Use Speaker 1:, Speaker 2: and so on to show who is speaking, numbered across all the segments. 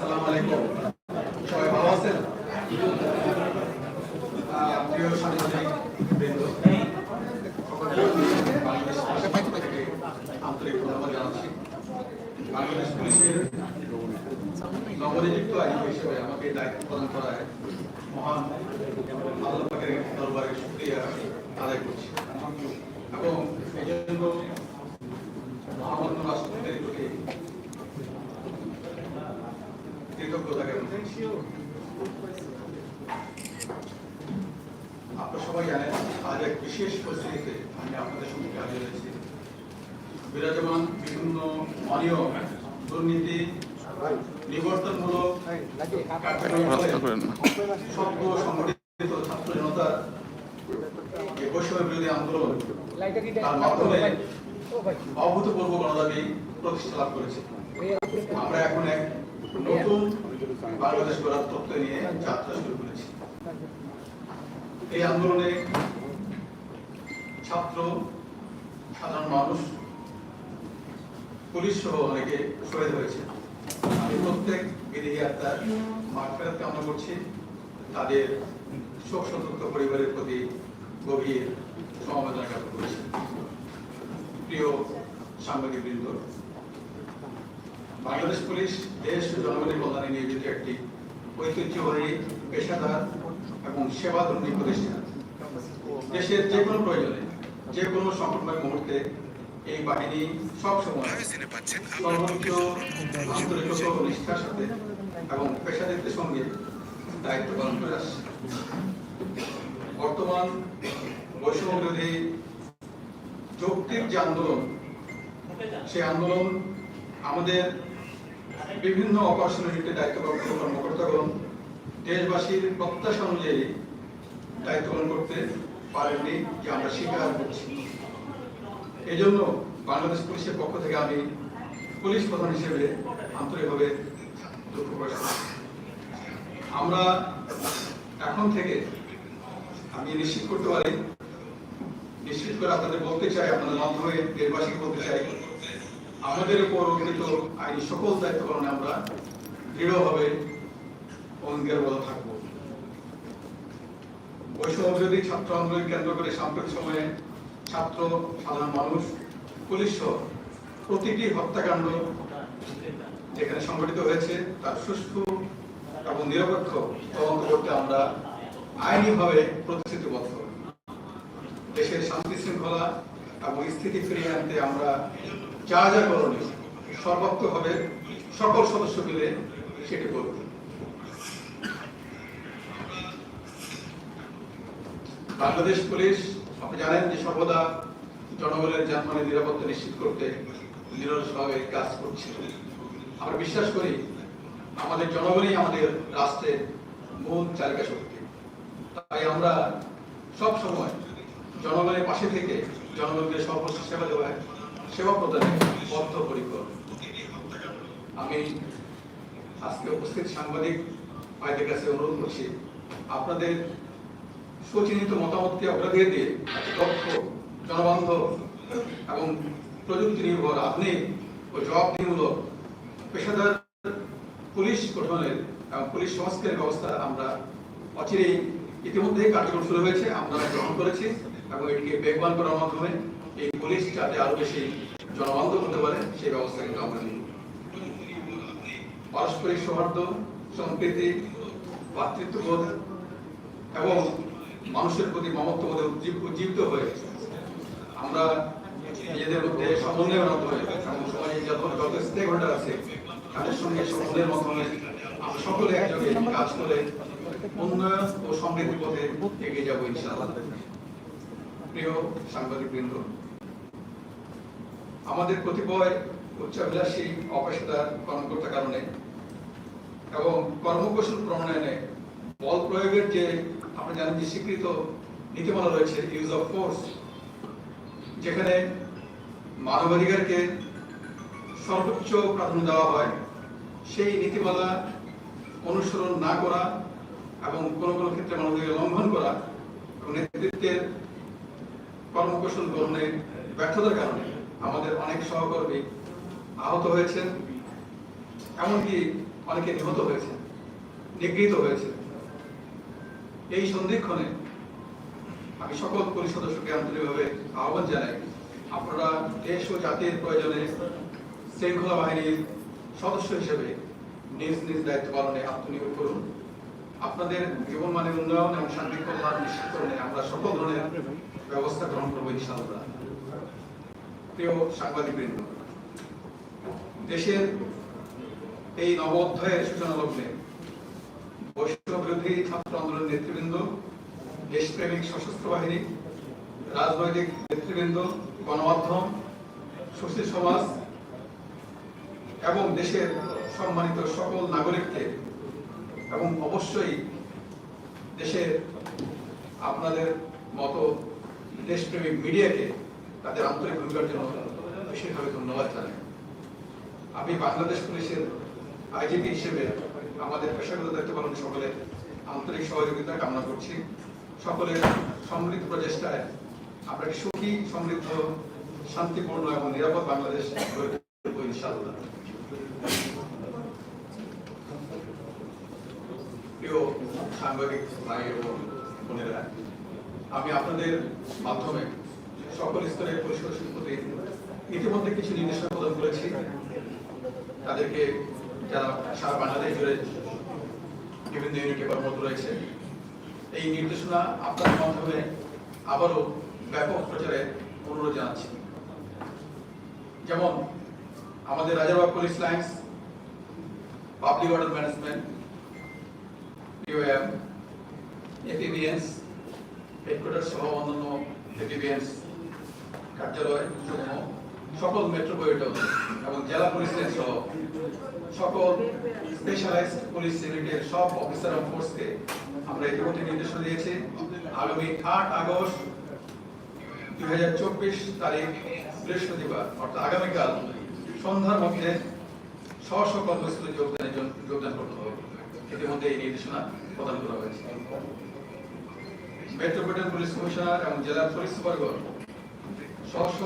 Speaker 1: আসসালামু আলাইকুম। সবাই ভালো আছেন? প্রিয় সাংবাদিক জানাচ্ছি। বাংলাদেশ পুলিশের নবনিযুক্ত আইন হিসেবে আমাকে দায়িত্ব প্রদান করায় মহান আল্লাহ পাকের দরবারে শুকরিয়া আদায় করছি এবং এই জন্য মহামান্য রাষ্ট্রপতির প্রতি কৃতজ্ঞতা জ্ঞাপন করছি। আপনারা সবাই জানেন আজ এক বিশেষ পরিস্থিতিতে আমি আপনাদের সঙ্গে হাজির হয়েছি বিরাজমান বিভিন্ন অনিয়ম দুর্নীতি নিবর্তনমূলক আমরা এখন নতুন বাংলাদেশ গড়ার নিয়ে যাত্রা শুরু করেছি। এই আন্দোলনে ছাত্র, সাধারণ মানুষ, পুলিশ সহ অনেকে শহীদ হয়েছে। আমি প্রত্যেক বিদেহী আত্মার মাঠফেরত কামনা করছি। তাদের শোক সন্তপ্ত পরিবারের প্রতি গভীর সমবেদনা জ্ঞাপন করছি। প্রিয় সাংবাদিক বৃন্দ বাংলাদেশ পুলিশ দেশ ও জনগণের কল্যাণে নিয়োজিত একটি ঐতিহ্যবাহী পেশাদার এবং সেবাধর্মী প্রতিষ্ঠান। দেশের যে কোনো প্রয়োজনে যে কোনো সংকটময় মুহূর্তে এই বাহিনী সবসময় সর্বোচ্চ আন্তরিকতা ও নিষ্ঠার সাথে এবং পেশাদারিত্বের সঙ্গে দায়িত্ব পালন করে আসছে। বর্তমান বৈষম্য বিরোধী যৌক্তিক যে আন্দোলন সেই আন্দোলন আমাদের বিভিন্ন অপারেশনালিটি দায়িত্বপ্রাপ্ত কর্মকর্তাগণ দেশবাসীর প্রত্যাশা অনুযায়ী দায়িত্ব পালন করতে পারেননি, যে আমরা স্বীকার করছি। এই জন্য বাংলাদেশ পুলিশের পক্ষ থেকে আমি পুলিশ প্রধান হিসেবে আন্তরিকভাবে দুঃখ প্রকাশ আমরা এখন থেকে আমি নিশ্চিত করতে পারি, নিশ্চিত করে আপনাদের বলতে চাই, আপনাদের মাধ্যমে দেশবাসীকে বলতে চাই, আমাদের উপর অর্পিত আইনি সকল দায়িত্ব পালনে আমরা দৃঢ়ভাবে অঙ্গীকারবদ্ধ থাকব। বৈষম্য বিরোধী ছাত্র আন্দোলন কেন্দ্র করে সাম্প্রতিক সময়ে ছাত্র, সাধারণ মানুষ, পুলিশ প্রতিটি হত্যাকাণ্ড যেখানে সংঘটিত হয়েছে, তার সুষ্ঠু এবং নিরপেক্ষ তদন্ত করতে আমরা আইনিভাবে প্রতিশ্রুতিবদ্ধ। দেশের শান্তি শৃঙ্খলা এবং স্থিতি ফিরিয়ে আনতে আমরা যা যা করণীয়, সর্বাত্মকভাবে সকল সদস্য মিলে সেটি করব। বাংলাদেশ পুলিশ, আপনি জানেন যে সর্বদা জনগণের যানবাহনের নিরাপত্তা নিশ্চিত করতে নিরলসভাবে কাজ করছে। আমরা বিশ্বাস করি আমাদের জনগণই আমাদের রাষ্ট্রের মূল চালিকা শক্তি। তাই আমরা সব সময় জনগণের পাশে থেকে জনগণকে সর্বোচ্চ সেবা দেওয়ায় সেবা প্রদানে বদ্ধপরিকর আমি আজকে উপস্থিত সাংবাদিক ভাইদের কাছে অনুরোধ করছি, আপনাদের সুচিন্তিত মতামতকে অগ্রাধিকার দিয়ে দক্ষ জনবান্ধব এবং প্রযুক্তি নির্ভর আধুনিক ও জবাবদিহিমূলক পেশাদার পুলিশ গঠনের এবং পুলিশ সংস্কারের ব্যবস্থা আমরা অচিরেই ইতিমধ্যে কার্যক্রম শুরু হয়েছে, আমরা গ্রহণ করেছি এবং এটিকে বেগবান করার মাধ্যমে এই পুলিশ যাতে আরও বেশি জনবান্ধব হতে পারে, সেই ব্যবস্থা কিন্তু আমরা নিই। পারস্পরিক সৌহার্দ্য, সম্প্রীতি, ভাতৃত্ববোধ এবং মানুষের প্রতি মমত্ববোধে উজ্জীব- উজ্জীবিত হয়ে আমরা নিজেদের মধ্যে সমন্বয়ের মাধ্যমে এবং সমাজে যত যত স্টেক হোল্ডার আছে। তাদের সঙ্গে সমন্বয়ের মাধ্যমে আমরা সকলে একযোগে কাজ করে উন্নয়ন ও সমৃদ্ধির পথে এগিয়ে যাব ইনশাআল্লাহ। প্রিয় সাংবাদিক বৃন্দ আমাদের কতিপয় উচ্চাভিলাষী অপেশাদার কর্মকর্তার কারণে এবং কর্মকৌশল প্রণয়নে বল প্রয়োগের যে আপনি জানেন যে স্বীকৃত নীতিমালা রয়েছে ইউজ অফ ফোর্স যেখানে মানবাধিকারকে সর্বোচ্চ প্রাধান্য দেওয়া হয়, সেই নীতিমালা অনুসরণ না করা এবং কোনো কোনো ক্ষেত্রে মানবাধিকার লঙ্ঘন করা এবং নেতৃত্বের কর্মকৌশল গ্রহণে ব্যর্থতার কারণে আমাদের অনেক সহকর্মী আহত হয়েছেন, এমনকি অনেকে নিহত হয়েছে নিগৃহীত হয়েছে এই সন্ধিক্ষণে আমি সকল পুলিশ সদস্যকে আন্তরিকভাবে আহ্বান জানাই, আপনারা দেশ ও জাতির প্রয়োজনে শৃঙ্খলা বাহিনীর সদস্য হিসেবে নিজ নিজ দায়িত্ব পালনে আত্মনিয়োগ করুন। আপনাদের জীবন মানের উন্নয়ন এবং শান্তি কল্যাণ নিশ্চিতকরণে আমরা সকল ধরনের ব্যবস্থা গ্রহণ করব ইনশাআল্লাহ। প্রিয় সাংবাদিকবৃন্দ, দেশের এই নব অধ্যায়ের সূচনা লগ্নে বিরোধী ছাত্র আন্দোলনের নেতৃবৃন্দ, দেশপ্রেমিক সশস্ত্র বাহিনী, রাজনৈতিক নেতৃবৃন্দ, গণমাধ্যম, সুশীল সমাজ এবং দেশের সম্মানিত সকল নাগরিককে এবং অবশ্যই দেশের আপনাদের মতো দেশপ্রেমিক মিডিয়াকে তাদের আন্তরিক ভূমিকার জন্য বিশেষভাবে ধন্যবাদ জানাই। আমি বাংলাদেশ পুলিশের আইজিপি হিসেবে আমাদের পেশাগত দায়িত্ব পালন সকলের আন্তরিক সহযোগিতা কামনা করছি। সকলের সমৃদ্ধ প্রচেষ্টায় আমরা সুখী, সমৃদ্ধ, শান্তিপূর্ণ এবং নিরাপদ বাংলাদেশ সাংবাদিক ভাই এবং বোনেরা, আমি আপনাদের মাধ্যমে সকল স্তরের সদস্যের প্রতি ইতিমধ্যে কিছু নির্দেশনা প্রদান করেছি। তাদেরকে যারা সারা বাংলাদেশ জুড়ে বিভিন্ন ইউনিটে কর্মরত রয়েছে, এই নির্দেশনা আপনাদের মাধ্যমে আবারও ব্যাপক প্রচারে অনুরোধ জানাচ্ছি। যেমন আমাদের Rajarbagh police lines public order management POM APBNs headquarter সহ অন্যান্য এপিবিএনস কার্যালয় সকল মেট্রোপলিটন এবং জেলা পুলিশ লাইন সহ সকল স্পেশালাইজড পুলিশ ইউনিটের সব অফিসার অফ ফোর্সকে আমরা ইতিমধ্যে নির্দেশনা দিয়েছি। আগামী আট আগস্ট দুই হাজার চব্বিশ তারিখ বৃহস্পতিবার, অর্থাৎ আগামীকাল সন্ধ্যার মধ্যে স্ব কর্মস্থলে যোগদানের জন্য যোগদান করতে হবে। ইতিমধ্যে এই নির্দেশনা প্রদান করা হয়েছে। মেট্রোপলিটন পুলিশ কমিশনার এবং জেলা পুলিশ সুপারগণ স্ব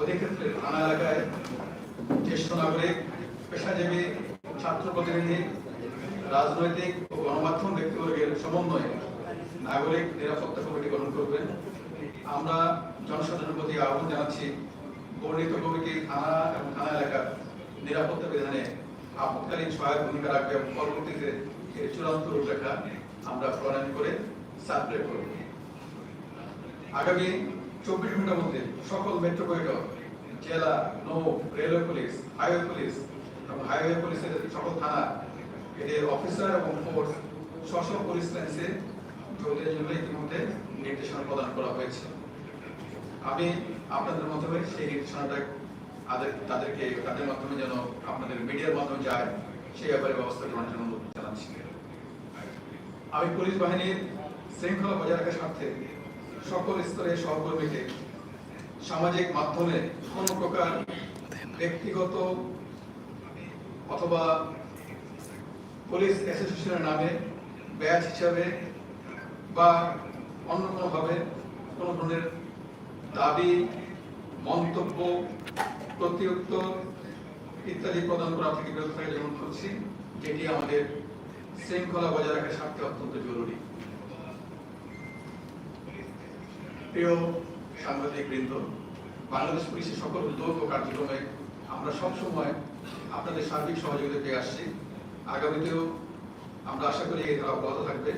Speaker 1: অধিক্ষেত্রে থানা এলাকায় জ্যেষ্ঠ নাগরিক, পেশাজীবী, ছাত্র প্রতিনিধি, রাজনৈতিক ও গণমাধ্যম ব্যক্তিবর্গের সমন্বয়ে নাগরিক নিরাপত্তা কমিটি গঠন করবেন আমরা জনসাধারণের প্রতি আহ্বান জানাচ্ছি, বর্ণিত কমিটি থানা এবং থানা এলাকার নিরাপত্তা বিধানে আপৎকালীন সহায়ক ভূমিকা রাখবে এবং পরবর্তীতে এর চূড়ান্ত রূপরেখা আমরা প্রণয়ন করে সাবস্ক্রাইব করব। আগামী চব্বিশ ঘণ্টার মধ্যে সকল মেট্রোপলিটন জেলা, নৌ রেলওয়ে পুলিশ হাইওয়ে পুলিশ এবং হাইওয়ে পুলিশের সকল থানা, এদের অফিসার এবং ফোর্স স্ব পুলিশ লাইন্সে যোগদানের জন্য ইতিমধ্যে নির্দেশনা প্রদান করা হয়েছে। আমি আপনাদের মাধ্যমে সেই নির্দেশনাটা তাদের তাদেরকে, তাদের মাধ্যমে যেন আপনাদের মিডিয়ার মাধ্যমে যায়, সেই ব্যাপারে ব্যবস্থা গ্রহণের জন্য অনুরোধ জানাচ্ছি। আমি পুলিশ বাহিনীর শৃঙ্খলা বজায় রাখার স্বার্থে সকল স্তরের সহকর্মীকে সামাজিক মাধ্যমে কোনো প্রকার ব্যক্তিগত অথবা পুলিশ অ্যাসোসিয়েশনের নামে ব্যাচ হিসাবে বা অন্য কোনোভাবে কোনো ধরনের দাবি, মন্তব্য, প্রত্যুত্তর ইত্যাদি প্রদান করা থেকে বিরত থাকা যেমন করছি, যেটি আমাদের শৃঙ্খলা বজায় রাখার স্বার্থে অত্যন্ত জরুরি। প্রিয় সাংবাদিক বৃন্দ বাংলাদেশ পুলিশের সকল উদ্যোগ ও কার্যক্রমে আমরা সবসময় আপনাদের সার্বিক সহযোগিতা পেয়ে আসছি। আগামীতেও আমরা আশা করি এই ধারা অব্যাহত থাকবে।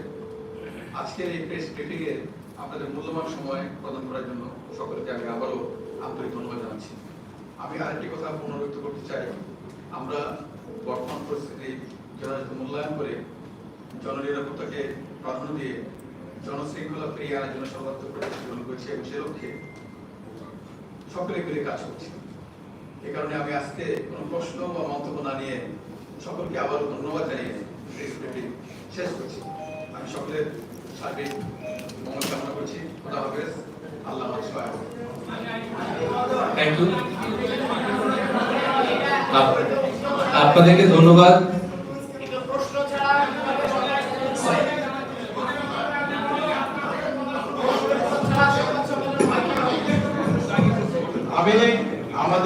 Speaker 1: আজকের এই প্রেস ব্রিফিং এ আপনাদের মূল্যবান সময় প্রদান করার জন্য সকলকে আমি আবারও আন্তরিক ধন্যবাদ জানাচ্ছি। আমি আরেকটি কথা পুনরুক্ত করতে চাই। আমরা বর্তমান পরিস্থিতি যথাযথ মূল্যায়ন করে জননিরাপত্তাকে প্রাধান্য দিয়ে জনশৃঙ্খলা ফিরিয়ে আনার জন্য সর্বাত্মক প্রচেষ্টা গ্রহণ করছি এবং সে লক্ষ্যে সকলে মিলে কাজ করছি। এ কারণে আমি আজকে কোনো প্রশ্ন বা মন্তব্য না নিয়ে সকলকে আবারও ধন্যবাদ জানিয়ে শেষ করছি। আমি সকলের সার্বিক মঙ্গল কামনা করছি। খোদা হাফেজ। আল্লাহ
Speaker 2: আপনাদেরকে ধন্যবাদ।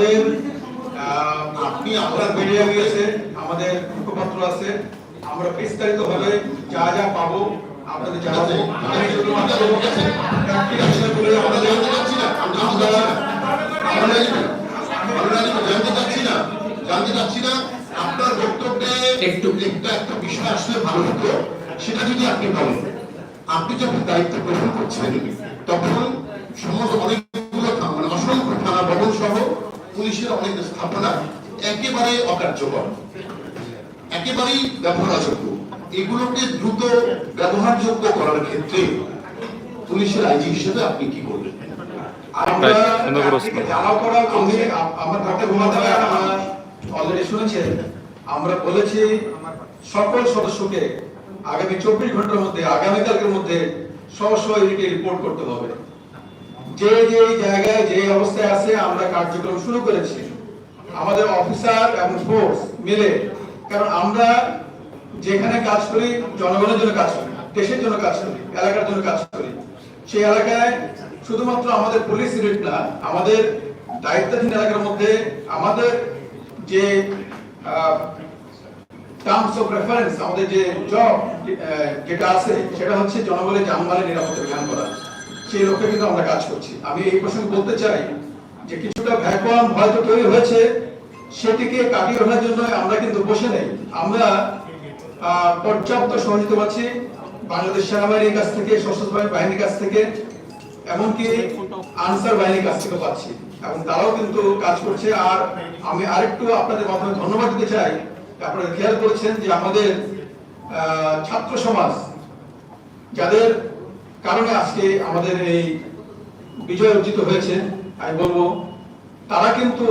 Speaker 1: আমাদের আপনি আপনার মিডিয়া গিয়েছে আমাদের মুখপাত্র আছে। আমরা বিস্তারিত ভাবে যা যা পাবো আপনাদের জানাব। আমি শুধুমাত্র
Speaker 3: জানতে চাচ্ছি না। আপনার বক্তব্যে একটু। একটা একটা বিষয় আসলে ভালো হতো সেটা যদি আপনি বলেন। আপনি যখন দায়িত্ব গ্রহণ করছেন তখন সমস্ত অনেকগুলো পুলিশের অনেক স্থাপনা একেবারে অকার্যকর একেবারেই ব্যবহারযোগ্য। এগুলোকে দ্রুত ব্যবহারযোগ্য করার ক্ষেত্রে পুলিশের আইজি হিসেবে আপনি কি করবেন
Speaker 1: আমরা আমি ঘুমাতে অলরেডি শুনেছেন বলেছি সকল সদস্যকে আগামী চব্বিশ ঘণ্টার মধ্যে আগামীকালকের মধ্যে স্ব স্ব ইউনিটে রিপোর্ট করতে হবে। যে যে জায়গায় যে অবস্থায় আছে, আমরা কার্যক্রম শুরু করেছি। আমাদের অফিসার এবং ফোর্স মিলে। কারণ আমরা যেখানে কাজ করি, জনগণের জন্য কাজ করি, দেশের জন্য কাজ করি, এলাকার জন্য কাজ করি। সেই এলাকায় শুধুমাত্র আমাদের পুলিশ ইউনিট না, আমাদের দায়িত্বাধীন এলাকার মধ্যে আমাদের যে টার্মস অফ রেফারেন্স আমাদের যে জব যেটা আছে, সেটা হচ্ছে জনগণের জানমালের নিরাপত্তা বিধান করা। সেই লক্ষ্যে কিন্তু আমরা কাজ করছি। আমি এই প্রসঙ্গে বলতে চাই যে কিছুটা ভ্যাকুয়াম হয়তো তৈরি হয়েছে, সেটিকে কাটিয়ে ওঠার জন্য আমরা কিন্তু বসে নেই। আমরা পর্যাপ্ত সহযোগিতা পাচ্ছি বাংলাদেশ সেনাবাহিনীর কাছ থেকে, সশস্ত্র বাহিনীর কাছ থেকে, এমনকি আনসার বাহিনীর কাছ থেকে পাচ্ছি। এবং তারাও কিন্তু কাজ করছে। আর আমি আরেকটু আপনাদের মাধ্যমে ধন্যবাদ দিতে চাই। আপনারা খেয়াল করেছেন যে আমাদের ছাত্র সমাজ, যাদের কারণে আজকে আমাদের এই বিজয় অর্জিত হয়েছে, আমি বলব, তারা কিন্তু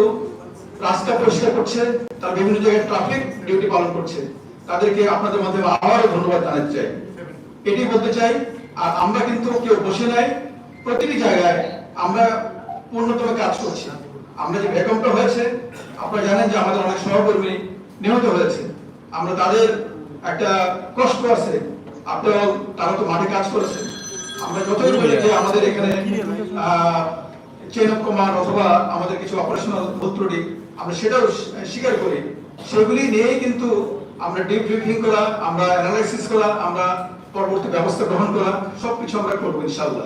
Speaker 1: রাস্তা পরিষ্কার করছে, তারা বিভিন্ন জায়গায় ট্রাফিক ডিউটি পালন করছে। তাদেরকে আপনাদের মাধ্যমে আবারও ধন্যবাদ জানাতে চাই। এটি বলতে চাই, আর আমরা কিন্তু কেউ বসে নাই, প্রতিটি জায়গায় আমরা পূর্ণতম কাজ করছি। আমরা যে ভূমিকম্প হয়েছে, আপনারা জানেন যে আমাদের অনেক সহকর্মী নিহত হয়েছে। আমরা তাদের একটা কষ্ট আছে আপনারা তারা তো মাঠে কাজ করেছেন। আমরা যতই বলি যে আমাদের এখানে চেন অফ কমান্ড অথবা আমাদের কিছু অপারেশনাল ভুত্রটি আমরা সেটাও স্বীকার করি। সেগুলি নিয়েই কিন্তু আমরা ডিপ ব্রিফিং করা, আমরা অ্যানালাইসিস করা, আমরা পরবর্তী ব্যবস্থা গ্রহণ করা, সবকিছু আমরা করব
Speaker 2: ইনশাল্লাহ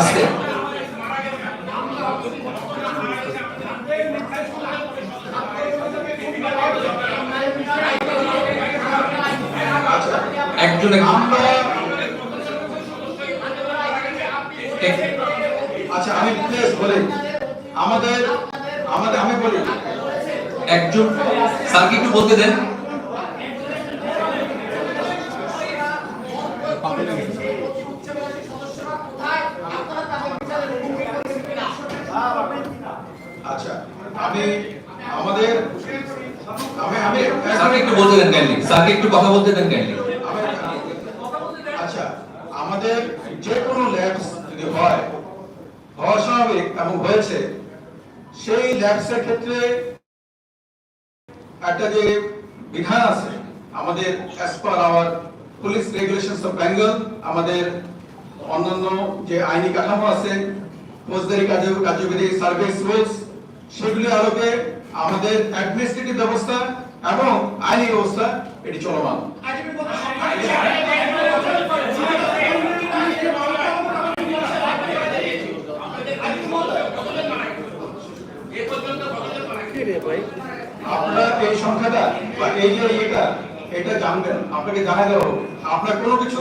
Speaker 2: আস্তে
Speaker 1: আচ্ছা
Speaker 2: একজন
Speaker 1: আমরা আচ্ছা আমি প্লিজ বলি। আমাদের আমাদের আমি বলি।
Speaker 2: একজন স্যারকে একটু বলতে দেন।
Speaker 1: আচ্ছা আমি আমাদের আমি আমি
Speaker 2: স্যারকে একটু বলতে দেন কাইন্ডলি স্যারকে একটু কথা বলতে দেন কাইন্ডলি
Speaker 1: আমি- আচ্ছা আমাদের যে কোনো ল্যাবস যদি হয় হওয়া স্বাভাবিক এবং হয়েছে সেই ক্ষেত্রে একটা যে বিধান আছে, আমাদের as per our police regulations of Bengal আমাদের অন্যান্য যে আইনি কাঠামো আছে, ফৌজদারি কার্য, কার্যবিধি সার্ভিস রুলস সেগুলি আলোকে আমাদের অ্যাডমিনিস্ট্রেটিভ ব্যবস্থা এবং আইনি ব্যবস্থা এটি চলমান। আপনারা এই সংখ্যাটা বা এই যে এটা এটা জানবেন আপনাকে জানাই দেবো। আপনার কোনো কিছু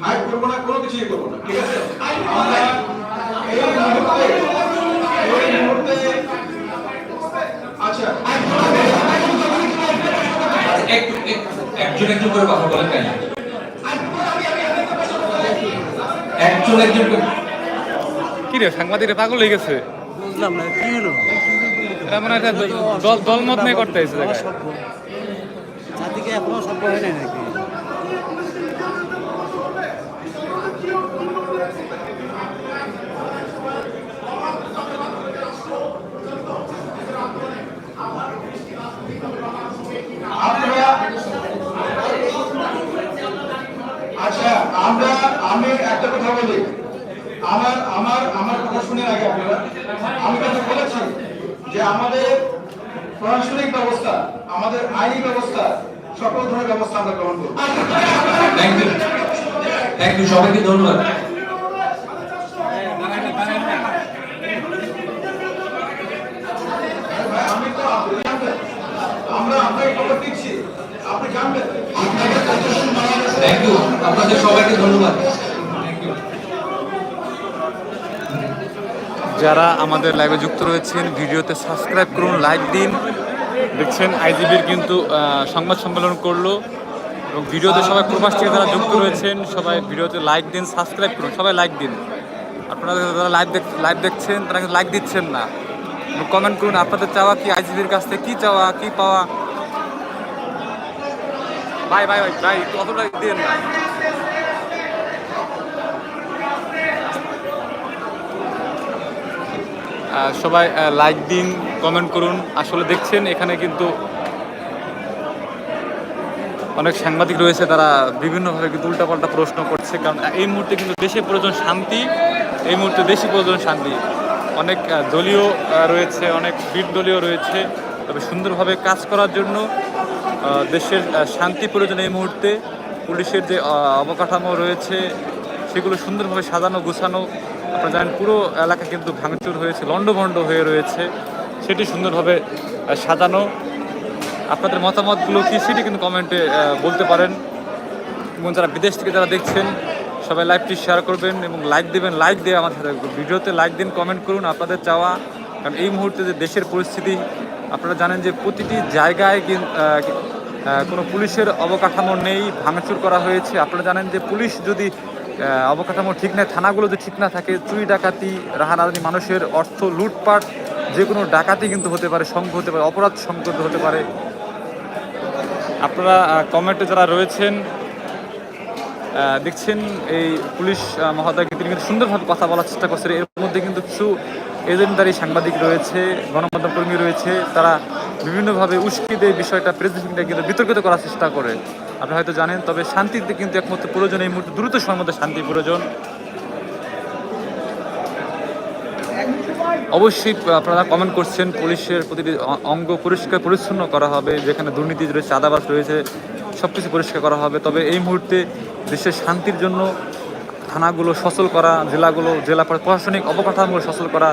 Speaker 1: হাইড করব না কোনো কিছুই করব না ঠিক আছে? এই মুহূর্তে এই মুহূর্তে আচ্ছা
Speaker 2: একটু এক- একজন একজন করে কথা বলেন কাইন্ডলি একজন একজন
Speaker 4: কি রে সাংবাদিকরা পাগল হয়ে গেছে?
Speaker 5: বুঝলাম না কি হলো?
Speaker 4: এরা মানে একটা দল দলমত নিয়ে করতে হয়েছে
Speaker 5: জাতিকে এখনও সভ্য হয় নাই নাকি?
Speaker 1: আপনারা আচ্ছা আমরা আমি একটা কথা বলি। আমার আমার আমার কথা শুনে আগে আপনারা। আমি কথা বলেছি যে আমাদের প্রশাসনিক ব্যবস্থা আমাদের আইনি ব্যবস্থা সকল ধরনের ব্যবস্থা আমরা গ্রহণ করব।
Speaker 2: থ্যাংক ইউ থ্যাংক ইউ সবাইকে ধন্যবাদ।
Speaker 1: আমরা আপনাকে খবর দিচ্ছি। আপনি জানবেন।
Speaker 2: থ্যাংক ইউ আপনাদের সবাইকে ধন্যবাদ।
Speaker 4: যারা আমাদের লাইভে যুক্ত রয়েছেন, ভিডিওতে সাবস্ক্রাইব করুন লাইক দিন। দেখছেন, আইজিবির কিন্তু সংবাদ সম্মেলন করল। এবং ভিডিওতে সবাই প্রবাস থেকে যারা যুক্ত রয়েছেন, সবাই ভিডিওতে লাইক দিন সাবস্ক্রাইব করুন, সবাই লাইক দিন। আপনারা যারা লাইভ দেখ লাইভ দেখছেন, তারা কিন্তু লাইক দিচ্ছেন না। কমেন্ট করুন, আপনাদের চাওয়া কি, আইজিবির কাছ থেকে কী চাওয়া, কী পাওয়া? ভাই ভাই ভাই ভাই কতটা দিন না। সবাই লাইক দিন কমেন্ট করুন। আসলে দেখছেন, এখানে কিন্তু অনেক সাংবাদিক রয়েছে, তারা বিভিন্নভাবে কিন্তু উল্টাপাল্টা প্রশ্ন করছে। কারণ এই মুহূর্তে কিন্তু দেশে প্রয়োজন শান্তি, এই মুহূর্তে দেশে প্রয়োজন শান্তি। অনেক দলীয় রয়েছে, অনেক বীর দলীয় রয়েছে। তবে সুন্দরভাবে কাজ করার জন্য দেশের শান্তি প্রয়োজন এই মুহূর্তে। পুলিশের যে অবকাঠামো রয়েছে, সেগুলো সুন্দরভাবে সাজানো, গুছানো আপনারা জানেন, পুরো এলাকা কিন্তু ভাঙচুর হয়েছে, লণ্ডভণ্ড হয়ে রয়েছে। সেটি সুন্দরভাবে সাজানো। আপনাদের মতামতগুলো কি সেটি কিন্তু কমেন্টে বলতে পারেন। এবং যারা বিদেশ থেকে যারা দেখছেন, সবাই লাইভটি শেয়ার করবেন এবং লাইক দেবেন। লাইক দিয়ে আমার সাথে ভিডিওতে লাইক দিন কমেন্ট করুন আপনাদের চাওয়া। কারণ এই মুহূর্তে যে দেশের পরিস্থিতি, আপনারা জানেন যে প্রতিটি জায়গায় কিন- পুলিশের অবকাঠামো নেই, ভাঙচুর করা হয়েছে। আপনারা জানেন যে পুলিশ যদি অবকাঠামো ঠিক না থানাগুলো যদি ঠিক না থাকে, চুরি ডাকাতি রাহারানি মানুষের অর্থ লুটপাট, যে কোনো ডাকাতি কিন্তু হতে পারে সংঘ হতে পারে, অপরাধ সংঘটিত হতে পারে। আপনারা কমেন্টে যারা রয়েছেন দেখছেন এই পুলিশ মহোদয় তিনি কিন্তু সুন্দরভাবে কথা বলার চেষ্টা করছেন। এর মধ্যে কিন্তু কিছু এজেন্টদারি সাংবাদিক রয়েছে, গণমাধ্যম কর্মী রয়েছে, তারা বিভিন্নভাবে উস্কি দিয়ে বিষয়টা প্রেসিডেন্টটা কিন্তু বিতর্কিত করার চেষ্টা করে। আপনি হয়তো জানেন, তবে শান্তিতে কিন্তু একমাত্র প্রয়োজন। এই মুহূর্তে দ্রুত সময়ের মধ্যে শান্তি প্রয়োজন। অবশ্যই আপনারা কমেন্ট করছেন, পুলিশের প্রতিটি অঙ্গ পরিষ্কার পরিচ্ছন্ন করা হবে, যেখানে দুর্নীতি রয়েছে আদাবাস রয়েছে সব কিছু পরিষ্কার করা হবে। তবে এই মুহূর্তে দেশের শান্তির জন্য থানাগুলো সচল করা, জেলাগুলো, জেলা প্রশাসনিক অবকাঠামোগুলো সচল করা,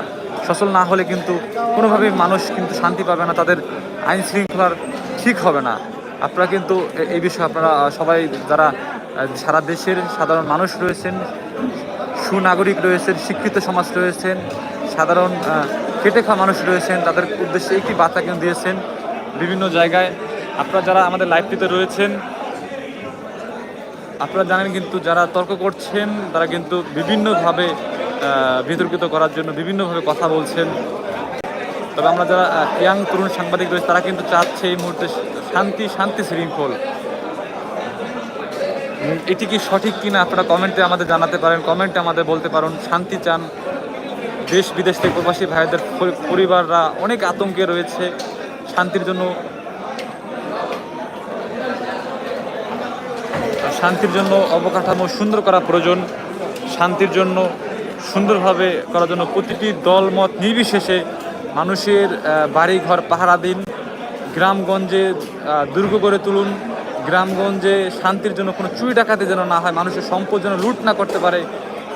Speaker 4: সচল না হলে কিন্তু কোনোভাবেই মানুষ কিন্তু শান্তি পাবে না, তাদের আইন শৃঙ্খলার ঠিক হবে না। আপনারা কিন্তু এই বিষয়ে আপনারা সবাই যারা সারা দেশের সাধারণ মানুষ রয়েছেন, সুনাগরিক রয়েছেন, শিক্ষিত সমাজ রয়েছেন, সাধারণ খেটে খাওয়া মানুষ রয়েছেন, তাদের উদ্দেশ্যে একটি বার্তা কিন্তু দিয়েছেন বিভিন্ন জায়গায়। আপনারা যারা আমাদের লাইভটিতে রয়েছেন, আপনারা জানেন কিন্তু যারা তর্ক করছেন, তারা কিন্তু বিভিন্নভাবে বিতর্কিত করার জন্য বিভিন্নভাবে কথা বলছেন। তবে আমরা যারা ইয়াং তরুণ সাংবাদিক রয়েছে, তারা কিন্তু চাচ্ছে এই মুহূর্তে শান্তি শান্তি শৃঙ্খল। এটি কি সঠিক কিনা আপনারা কমেন্টে আমাদের জানাতে পারেন, কমেন্টে আমাদের বলতে পারেন। শান্তি চান দেশ বিদেশ থেকে প্রবাসী ভাইদের পরিবাররা, অনেক আতঙ্কে রয়েছে শান্তির জন্য। শান্তির জন্য অবকাঠামো সুন্দর করা প্রয়োজন, শান্তির জন্য সুন্দরভাবে করার জন্য প্রতিটি দলমত নির্বিশেষে মানুষের বাড়িঘর, পাহারা দিন। গ্রামগঞ্জে দুর্গ করে তুলুন। গ্রামগঞ্জে শান্তির জন্য কোনো চুরি ডাকাতি যেন না হয়, মানুষের সম্পদ যেন লুট না করতে পারে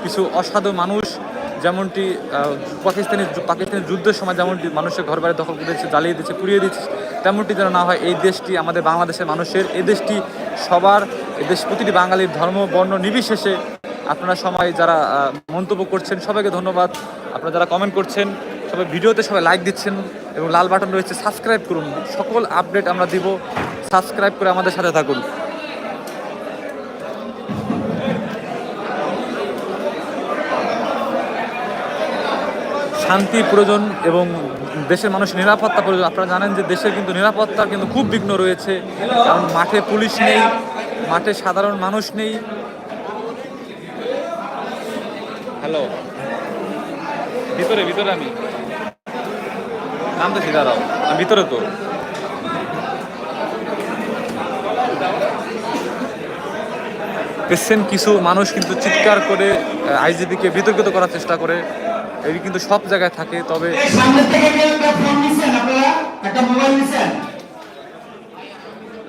Speaker 4: কিছু অসাধু মানুষ। যেমনটি পাকিস্তানি পাকিস্তানি যুদ্ধের সময় যেমনটি মানুষের ঘর বাড়ি দখল করে দিচ্ছে জ্বালিয়ে দিচ্ছে পুড়িয়ে দিচ্ছে তেমনটি যেন না হয় এই দেশটি আমাদের বাংলাদেশের মানুষের। এই দেশটি সবার, এই দেশ প্রতিটি বাঙালির ধর্ম, বর্ণ, নির্বিশেষে। আপনারা সবাই যারা মন্তব্য করছেন, সবাইকে ধন্যবাদ। আপনারা যারা কমেন্ট করছেন সবাই ভিডিওতে সবাই লাইক দিচ্ছেন এবং লাল বাটন রয়েছে সাবস্ক্রাইব করুন। সকল আপডেট আমরা দিব। সাবস্ক্রাইব করে আমাদের সাথে থাকুন। শান্তি, প্রয়োজন এবং দেশের মানুষ নিরাপত্তা প্রয়োজন। আপনারা জানেন যে দেশের কিন্তু নিরাপত্তার কিন্তু খুব বিঘ্ন রয়েছে। কারণ মাঠে পুলিশ নেই, মাঠে সাধারণ মানুষ নেই। হ্যালো ভিতরে ভিতরে আমি। নামতেছি দাঁড়াও। আমি ভিতরে তো। দেখছেন কিছু মানুষ কিন্তু চিৎকার করে আইজিবিকে বিতর্কিত করার চেষ্টা করে। এটি কিন্তু সব জায়গায় থাকে তবে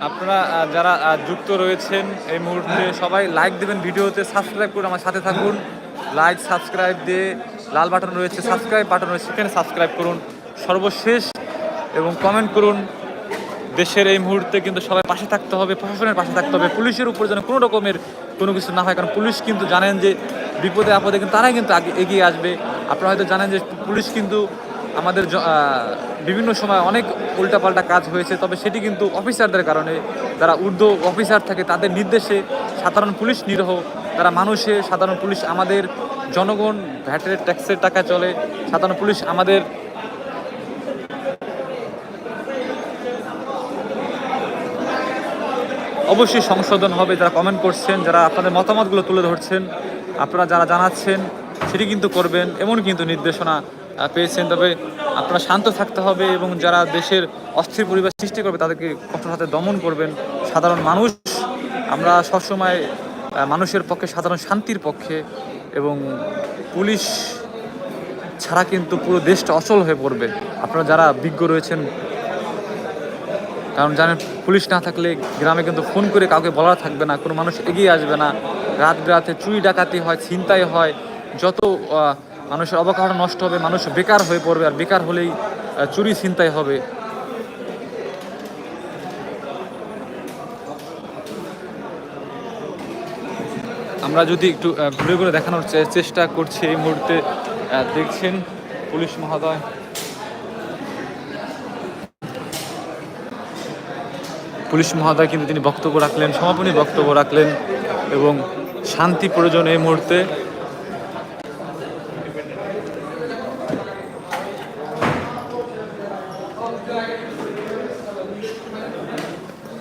Speaker 6: আপনারা?
Speaker 4: যারা যুক্ত রয়েছেন এই মুহূর্তে সবাই লাইক দেবেন ভিডিওতে সাবস্ক্রাইব করে আমার সাথে থাকুন। লাইক সাবস্ক্রাইব দিয়ে লাল বাটন রয়েছে সাবস্ক্রাইব বাটন রয়েছে সেখানে সাবস্ক্রাইব করুন। সর্বশেষ এবং কমেন্ট করুন, দেশের এই মুহূর্তে কিন্তু সবাই পাশে থাকতে হবে, প্রশাসনের পাশে থাকতে হবে, পুলিশের উপর যেন কোনো রকমের কোনো কিছু না হয়, কারণ পুলিশ কিন্তু জানেন যে বিপদে, আপদে কিন্তু তারাই কিন্তু আগে এগিয়ে আসবে। আপনারা হয়তো জানেন যে পুলিশ কিন্তু আমাদের বিভিন্ন সময় অনেক উল্টাপাল্টা কাজ হয়েছে, তবে সেটি কিন্তু অফিসারদের কারণে, যারা ঊর্ধ্ব অফিসার থাকে তাদের নির্দেশে সাধারণ পুলিশ নিরহ তারা মানুষের সাধারণ পুলিশ আমাদের জনগণ, ভ্যাটের, ট্যাক্সের টাকা চলে, সাধারণ পুলিশ আমাদের অবশ্যই সংশোধন হবে, যারা কমেন্ট করছেন, যারা আপনাদের মতামতগুলো তুলে ধরছেন, আপনারা যারা জানাচ্ছেন, সেটি কিন্তু করবেন, এমন কিন্তু নির্দেশনা পেয়েছেন। তবে আপনারা শান্ত থাকতে হবে এবং যারা দেশের অস্থির পরিবেশ সৃষ্টি করবে, তাদেরকে কঠোর হাতে দমন করবেন। সাধারণ মানুষ, আমরা সবসময় মানুষের পক্ষে, সাধারণ শান্তির পক্ষে এবং পুলিশ ছাড়া কিন্তু পুরো দেশটা অচল হয়ে পড়বে। আপনারা যারা বিজ্ঞ রয়েছেন কারণ জানেন, পুলিশ না থাকলে গ্রামে কিন্তু ফোন করে কাউকে বলা থাকবে না, কোনো মানুষ এগিয়ে আসবে না। রাত রাতে চুরি ডাকাতি হয়, ছিনতাই হয়, যত মানুষের অবকাঠামো নষ্ট হবে, মানুষ বেকার হয়ে পড়বে আর বেকার হলেই চুরি ছিনতাই হবে। আমরা যদি একটু ঘুরে ঘুরে দেখানোর চেষ্টা করছি এই মুহূর্তে দেখছেন পুলিশ মহোদয়। পুলিশ মহোদয় কিন্তু তিনি বক্তব্য রাখলেন, সমাপনী বক্তব্য রাখলেন এবং শান্তি প্রয়োজন এই মুহূর্তে।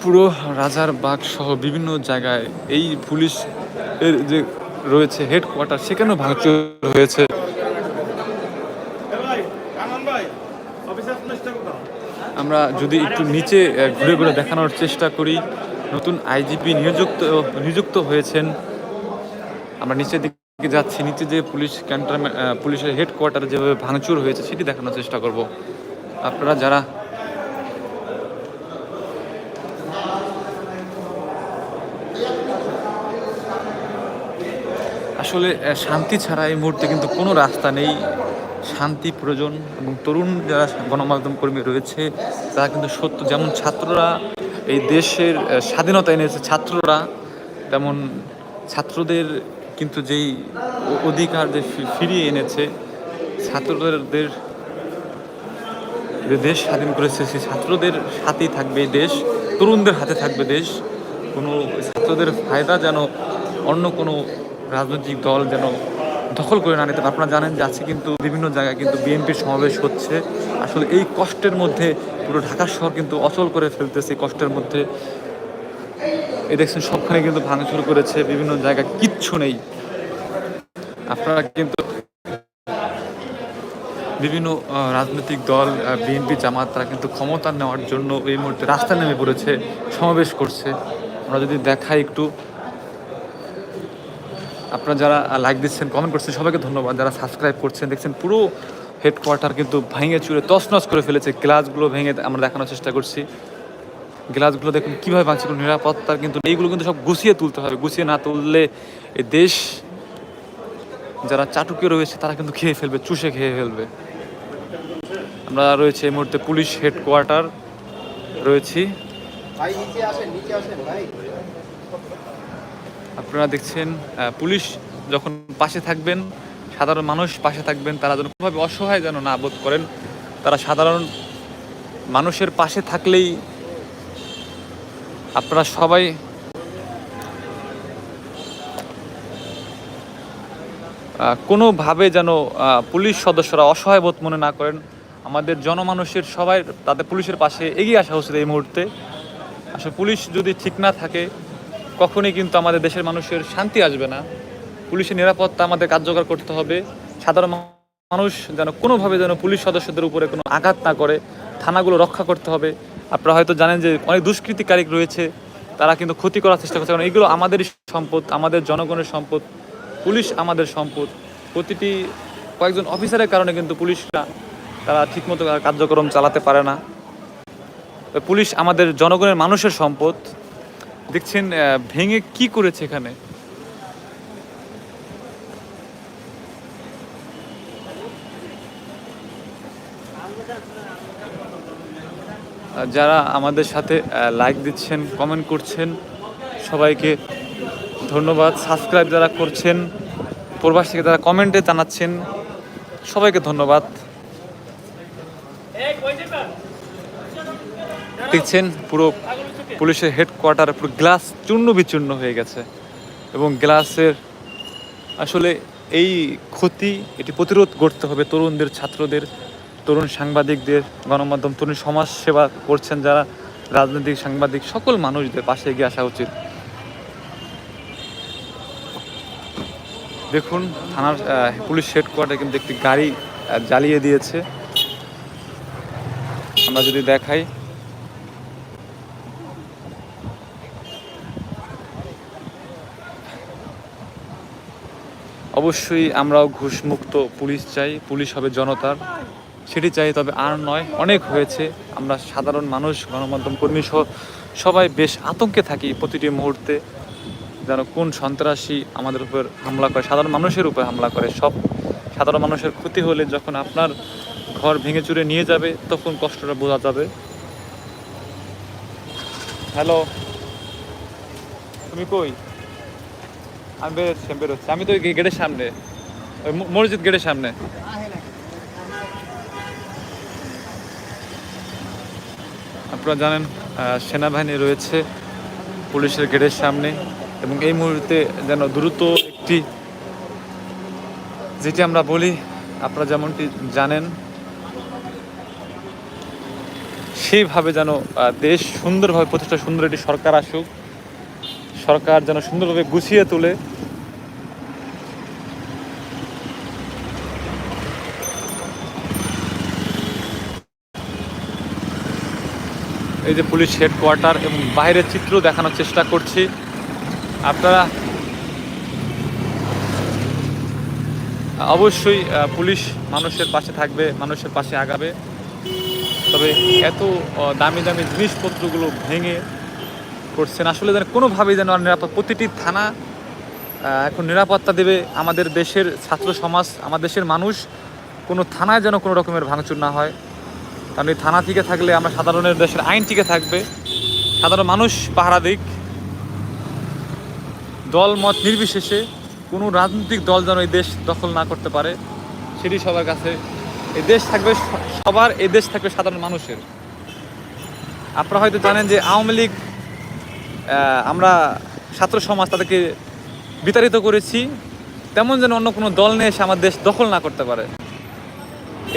Speaker 4: পুরো রাজার বাগ সহ বিভিন্ন জায়গায় এই পুলিশ এর যে রয়েছে হেডকোয়ার্টার সেখানেও ভাঙচুর হয়েছে। আমরা যদি একটু নিচে ঘুরে ঘুরে দেখানোর চেষ্টা করি, নতুন আইজিপি নিযুক্ত নিযুক্ত হয়েছেন। আমরা নিচের দিকে যাচ্ছি, নিচে যে পুলিশ ক্যান্টনমেন্ট পুলিশের হেডকোয়ার্টার যেভাবে ভাঙচুর হয়েছে, সেটি দেখানোর চেষ্টা করব। আপনারা যারা আসলে শান্তি ছাড়া এই মুহূর্তে কিন্তু কোনো রাস্তা নেই। শান্তি প্রয়োজন এবং তরুণ যারা গণমাধ্যম কর্মী রয়েছে, তারা কিন্তু সত্য, যেমন ছাত্ররা এই দেশের স্বাধীনতা এনেছে ছাত্ররা, তেমন ছাত্রদের কিন্তু যেই অধিকার যে ফিরিয়ে এনেছে, ছাত্রদের যে দেশ স্বাধীন করেছে, সেই ছাত্রদের হাতেই থাকবে এই দেশ, তরুণদের হাতে থাকবে দেশ। কোনো ছাত্রদের ফায়দা যেন অন্য কোনো রাজনৈতিক দল যেন দখল করে না নিতে পারে। আপনারা জানেন যে আজকে কিন্তু বিভিন্ন জায়গায় কিন্তু বিএনপির সমাবেশ হচ্ছে। আসলে এই কষ্টের মধ্যে পুরো ঢাকা শহর কিন্তু অচল করে ফেলতেছে কষ্টের মধ্যে। এই দেখছেন, সবখানে কিন্তু ভাঙচুর করেছে বিভিন্ন জায়গায়, কিচ্ছু নেই। আপনারা কিন্তু বিভিন্ন রাজনৈতিক দল বিএনপি, জামাত, তারা কিন্তু ক্ষমতা নেওয়ার জন্য এই মুহূর্তে রাস্তায় নেমে পড়েছে, সমাবেশ করছে। আমরা যদি দেখাই একটু আপনারা যারা লাইক দিচ্ছেন কমেন্ট করছেন, সবাইকে ধন্যবাদ। যারা সাবস্ক্রাইব করছেন, দেখছেন পুরো হেডকোয়ার্টার কিন্তু ভেঙে চুরে, তছনছ করে ফেলেছে। গ্লাসগুলো ভেঙে আমরা দেখানোর চেষ্টা করছি। গ্লাসগুলো দেখুন কীভাবে কোনো নিরাপত্তার কিন্তু এইগুলো কিন্তু সব গুছিয়ে তুলতে হবে। গুছিয়ে না তুললে এই দেশ, যারা চাটুকে রয়েছে, তারা কিন্তু খেয়ে ফেলবে, চুষে খেয়ে ফেলবে। আমরা রয়েছে এই মুহূর্তে পুলিশ হেডকোয়ার্টার রয়েছি।
Speaker 7: ভাই, নিচে আসেন নিচে আসেন, ভাই।
Speaker 4: আপনারা দেখছেন পুলিশ যখন পাশে থাকবেন, সাধারণ মানুষ পাশে থাকবেন, তারা যেন কোনোভাবে অসহায় যেন না বোধ করেন, তারা সাধারণ মানুষের পাশে থাকলেই আপনারা সবাই কোনোভাবে যেন পুলিশ সদস্যরা অসহায় বোধ মনে না করেন। আমাদের জনমানুষের সবাই তাদের পুলিশের পাশে এগিয়ে আসা উচিত এই মুহূর্তে। আসলে পুলিশ যদি ঠিক না থাকে কখনই কিন্তু আমাদের দেশের মানুষের শান্তি আসবে না। পুলিশের নিরাপত্তা আমাদের কার্যকর করতে হবে। সাধারণ মানুষ যেন কোনোভাবে যেন পুলিশ সদস্যদের উপরে কোনো আঘাত না করে, থানাগুলো রক্ষা করতে হবে। আপনারা হয়তো জানেন যে অনেক দুষ্কৃতিকারী রয়েছে, তারা কিন্তু ক্ষতি করার চেষ্টা করছে। কারণ এগুলো আমাদেরই সম্পদ, আমাদের জনগণের সম্পদ, পুলিশ আমাদের সম্পদ। প্রতিটি কয়েকজন অফিসারের কারণে কিন্তু পুলিশরা তারা ঠিকমতো কার্যক্রম চালাতে পারে না। পুলিশ আমাদের জনগণের মানুষের সম্পদ দেখছেন ভেঙে কি করেছে এখানে? যারা আমাদের সাথে লাইক দিচ্ছেন কমেন্ট করছেন, সবাইকে ধন্যবাদ। সাবস্ক্রাইব যারা করছেন, প্রবাস থেকে যারা কমেন্টে জানাচ্ছেন, সবাইকে ধন্যবাদ। দেখছেন, পুরো পুলিশের হেডকোয়ার্টার পুরো গ্লাস চূর্ণ বিচূর্ণ হয়ে গেছে। এবং গ্লাসের আসলে এই ক্ষতি, এটি প্রতিরোধ করতে হবে তরুণদের, ছাত্রদের, তরুণ সাংবাদিকদের, গণমাধ্যম, তরুণ সমাজ সেবা করছেন যারা, রাজনৈতিক সাংবাদিক, সকল মানুষদের পাশে এগিয়ে আসা উচিত। দেখুন, থানার পুলিশ হেডকোয়ার্টার কিন্তু একটি গাড়ি জ্বালিয়ে দিয়েছে। আমরা যদি দেখাই অবশ্যই আমরাও ঘুষমুক্ত পুলিশ চাই, পুলিশ হবে জনতার। সেটি চাই, তবে আর নয়, অনেক হয়েছে। আমরা সাধারণ মানুষ, গণমাধ্যম কর্মী সহ সবাই বেশ আতঙ্কে থাকি প্রতিটি মুহূর্তে, যেন কোন সন্ত্রাসী আমাদের উপর হামলা করে। সাধারণ মানুষের উপর হামলা করে। সব সাধারণ মানুষের ক্ষতি হলে যখন আপনার ঘর ভেঙে চুরে নিয়ে যাবে, তখন কষ্টটা বোঝা যাবে। হ্যালো, তুমি কই? আমি বেরোচ্ছি আমি বেরোচ্ছি। আমি তো গেটের সামনে। ওই মসজিদ গেটের সামনে। আপনারা জানেন সেনাবাহিনী রয়েছে পুলিশের গেটের সামনে এবং এই মুহূর্তে যেন দ্রুত একটি, যেটি আমরা বলি, আপনারা যেমনটি জানেন, সেইভাবে যেন দেশ সুন্দরভাবে, প্রতিষ্ঠা সুন্দর একটি সরকার আসুক। সরকার যেন সুন্দরভাবে গুছিয়ে তোলে। এই যে পুলিশ হেডকোয়ার্টার এবং বাইরের চিত্র দেখানোর চেষ্টা করছি। আপনারা অবশ্যই পুলিশ মানুষের পাশে থাকবে, মানুষের পাশে আগাবে। তবে এত দামি দামি জিনিসপত্রগুলো ভেঙে করছেন। আসলে যেন কোনোভাবেই যেন নিরাপদ প্রতিটি থানা এখন নিরাপত্তা দেবে আমাদের দেশের ছাত্র সমাজ আমাদের দেশের মানুষ। কোনো থানায় যেন কোনো রকমের ভাঙচুর না হয়। কারণ এই থানা টিকে থাকলে আমরা সাধারণের দেশের আইন টিকে থাকবে। সাধারণ মানুষ পাহারা দিক। দল মত নির্বিশেষে কোনো রাজনৈতিক দল যেন এই দেশ দখল না করতে পারে, সেটি সবার কাছে এই দেশ থাকবে সবার, এই দেশ থাকবে সাধারণ মানুষের। আপনারা হয়তো জানেন যে আওয়ামী লীগ আমরা ছাত্র সমাজ তাদেরকে বিতাড়িত করেছি। তেমন যেন অন্য কোনো দল নিয়ে এসে আমার দেশ দখল না করতে পারে।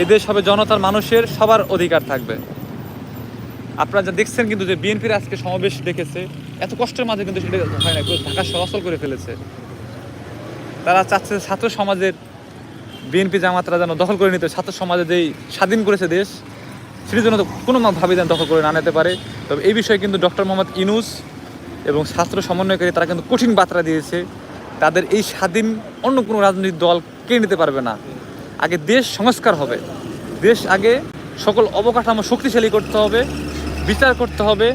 Speaker 4: এই দেশ হবে জনতার মানুষের সবার অধিকার থাকবে। আপনারা যা দেখছেন কিন্তু যে বিএনপির আজকে সমাবেশ ডেকেছে, এত কষ্টের মাঝে কিন্তু সেটা হয় না ঢাকা সরাসল করে ফেলেছে। তারা চাচ্ছে ছাত্র সমাজের বিএনপি জামাতরা যেন দখল করে নিতে, ছাত্র সমাজে যেই স্বাধীন করেছে দেশ, সেটি যেন কোনোভাবে যেন দখল করে না নিতে পারে। তবে এই বিষয়ে কিন্তু ডক্টর মোহাম্মদ ইনুস এবং ছাত্র সমন্বয়কারী তারা কিন্তু কঠিন বার্তা দিয়েছে। তাদের এই স্বাধীন অন্য কোনো রাজনৈতিক দল কেড়ে নিতে পারবে না। আগে দেশ সংস্কার হবে। দেশ আগে সকল অবকাঠামো শক্তিশালী করতে হবে, বিচার করতে হবে,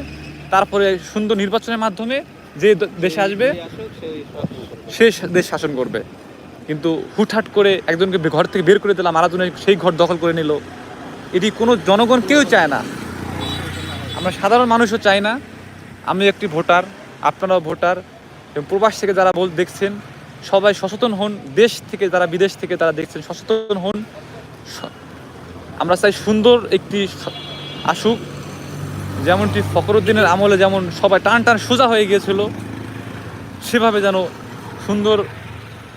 Speaker 4: তারপরে সুন্দর নির্বাচনের মাধ্যমে যে দেশে আসবে, সে দেশ শাসন করবে। কিন্তু হুটহাট করে একজনকে ঘর থেকে বের করে দিলাম আর একজনের সেই ঘর দখল করে নিল। এটি কোনো জনগণ কেউ চায় না। আমরা সাধারণ মানুষও চাই না। আমি একটি ভোটার। আপনারাও ভোটার এবং প্রবাস থেকে যারা বল দেখছেন, সবাই সচেতন হন, দেশ থেকে যারা বিদেশ থেকে তারা দেখছেন, সচেতন হন। আমরা চাই সুন্দর একটি আসুক। যেমনটি ফখরুদ্দিনের আমলে যেমন সবাই টান টান সোজা হয়ে গিয়েছিল, সেভাবে যেন সুন্দর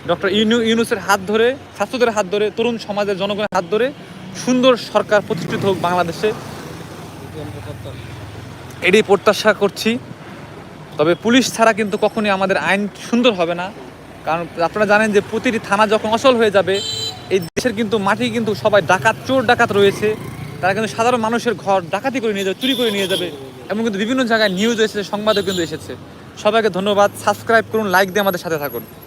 Speaker 4: ডক্টর ইউনু ইউনুসের হাত ধরে, ছাত্রদের হাত ধরে, তরুণ সমাজের জনগণের হাত ধরে সুন্দর সরকার প্রতিষ্ঠিত হোক বাংলাদেশে। এটি প্রত্যাশা করছি। তবে পুলিশ ছাড়া কিন্তু কখনই আমাদের আইন সুন্দর হবে না। কারণ আপনারা জানেন যে প্রতিটি থানা যখন অসল হয়ে যাবে, এই দেশের কিন্তু মাটি কিন্তু সবাই ডাকাত, চোর ডাকাত রয়েছে। তারা কিন্তু সাধারণ মানুষের ঘর ডাকাতি করে নিয়ে যাবে, চুরি করে নিয়ে যাবে। এবং কিন্তু বিভিন্ন জায়গায় নিউজ এসেছে, সংবাদও কিন্তু এসেছে। সবাইকে ধন্যবাদ। সাবস্ক্রাইব করুন লাইক দিয়ে আমাদের সাথে থাকুন।